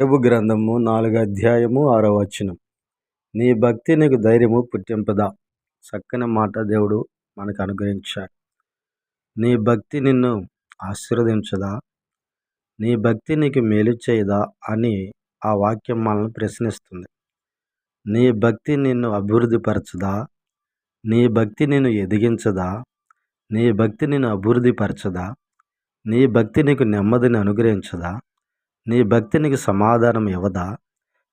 యోబు గ్రంథము నాలుగు అధ్యాయము ఆరో వచనం. నీ భక్తి నీకు ధైర్యము పుట్టింపదా. చక్కని మాట దేవుడు మనకు అనుగ్రహించాడు. నీ భక్తి నిన్ను ఆశీర్వదించదా? నీ భక్తి నీకు మేలు చేయదా? అని ఆ వాక్యం మనల్ని ప్రశ్నిస్తుంది. నీ భక్తి నిన్ను అభివృద్ధిపరచదా? నీ భక్తి నిన్ను ఎదిగించదా? నీ భక్తి నిన్ను అభివృద్ధిపరచదా? నీ భక్తి నీకు నెమ్మదిని అనుగ్రహించదా? నీ భక్తి నీకు సమాధానం ఇవ్వదా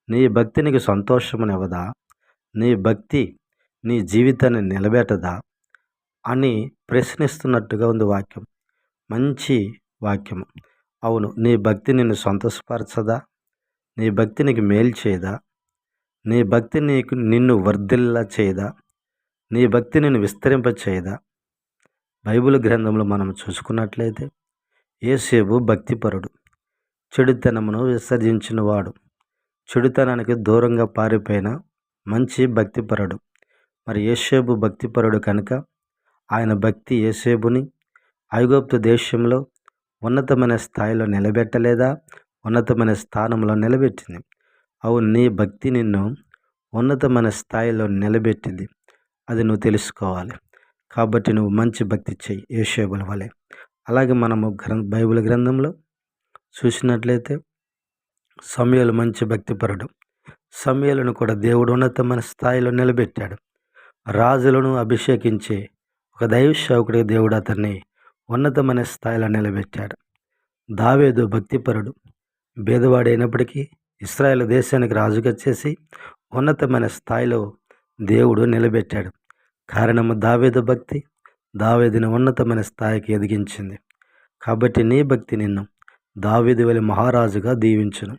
నీ భక్తి నీకు సంతోషమునివ్వదా నీ భక్తి నీ జీవితాన్ని నిలబెట్టదా? అని ప్రశ్నిస్తున్నట్టుగా ఉంది వాక్యం. మంచి వాక్యం. అవును నీ భక్తి నిన్ను సంతోషపరచదా? నీ భక్తి నీకు మేలు చేయదా? నీ భక్తి నీకు నిన్ను వర్ధిల్లా చేయదా? నీ భక్తి నిన్ను విస్తరింప చేయదా? బైబిల్ గ్రంథంలో మనం చూసుకున్నట్లయితే ఏసేపు భక్తిపరుడు. చెడుతనమును విసర్జించినవాడు. చెడుతనానికి దూరంగా పారిపోయిన మంచి భక్తిపరుడు. మరి ఏసేబు భక్తిపరుడు కనుక ఆయన భక్తి ఏసేబుని ఐగోప్తు దేశంలో ఉన్నతమైన స్థాయిలో నిలబెట్టలేదా? ఉన్నతమైన స్థానంలో నిలబెట్టింది. అవును నీ భక్తి నిన్ను ఉన్నతమైన స్థాయిలో నిలబెట్టింది. అది నువ్వు తెలుసుకోవాలి. కాబట్టి నువ్వు మంచి భక్తి చెయ్యి ఏషేబుల వలె. అలాగే మనము గ్రం బైబిల్ గ్రంథంలో చూసినట్లయితే సమయాలు మంచి భక్తిపరుడు సమయాలను కూడా దేవుడు ఉన్నతమైన స్థాయిలో నిలబెట్టాడు. రాజులను అభిషేకించే ఒక దైవ దేవుడు అతన్ని ఉన్నతమైన స్థాయిలో నిలబెట్టాడు. దావేదు భక్తిపరుడు భేదవాడైనప్పటికీ ఇస్రాయేల్ దేశానికి రాజుగా చేసి ఉన్నతమైన స్థాయిలో దేవుడు నిలబెట్టాడు. కారణము దావేదు భక్తి దావేదిని ఉన్నతమైన స్థాయికి ఎదిగించింది. కాబట్టి నీ భక్తి నిన్ను దావేదివలి మహారాజుగా దీవించును.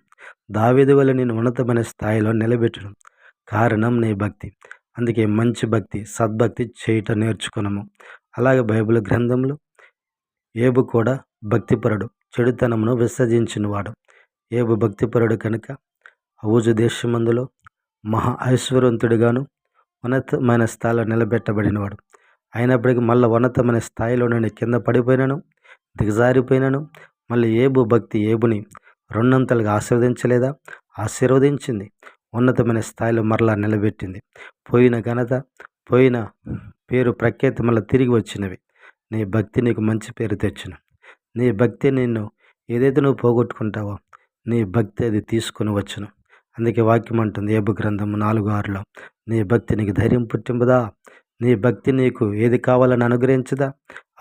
దావేదివలి నేను ఉన్నతమైన స్థాయిలో నిలబెట్టును. కారణం నీ భక్తి. అందుకే మంచి భక్తి సద్భక్తి చేయటం నేర్చుకున్నాము అలాగే బైబిల్ గ్రంథంలో ఏబు కూడా భక్తిపరుడు చెడుతనమును విసర్జించినవాడు. ఏబు భక్తిపరుడు కనుక ఊజు దేశమందులో మహా ఐశ్వర్యవంతుడిగాను ఉన్నతమైన స్థాయిలో నిలబెట్టబడినవాడు. అయినప్పటికీ మళ్ళీ ఉన్నతమైన స్థాయిలో నేను కింద పడిపోయినాను దిగజారిపోయినాను మళ్ళీ ఏబు భక్తి ఏబుని రెండంతలుగా ఆశీర్వదించలేదా? ఆశీర్వదించింది. ఉన్నతమైన స్థాయిలో మరలా నిలబెట్టింది. పోయిన ఘనత పోయిన పేరు ప్రఖ్యాతి మళ్ళీ తిరిగి వచ్చినవి. నీ భక్తి నీకు మంచి పేరు తెచ్చిన. నీ భక్తి నిన్ను ఏదైతే నువ్వు పోగొట్టుకుంటావో నీ భక్తి అది తీసుకొని వచ్చును. అందుకే వాక్యం అంటుంది ఏబు గ్రంథం నాలుగు ఆరులో నీ భక్తి నీకు ధైర్యం పుట్టింపుదా? నీ భక్తి నీకు ఏది కావాలని అనుగ్రహించదా?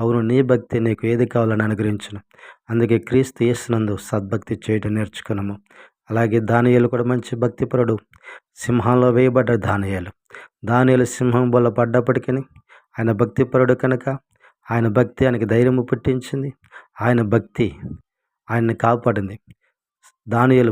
అవును నీ భక్తి నీకు ఏది కావాలని అనుగ్రహించును. అందుకే క్రీస్తు యేసునందు సద్భక్తి చేయడం నేర్చుకున్నాము అలాగే దానియాలు కూడా మంచి భక్తిపరుడు. సింహంలో వేయబడ్డ దానియాలు. దానియాలు సింహం వల్ల పడ్డప్పటికీ ఆయన భక్తిపరుడు కనుక ఆయన భక్తి ఆయనకి ధైర్యము పుట్టించింది. ఆయన భక్తి ఆయన్ని కాపాడింది. దానియాలు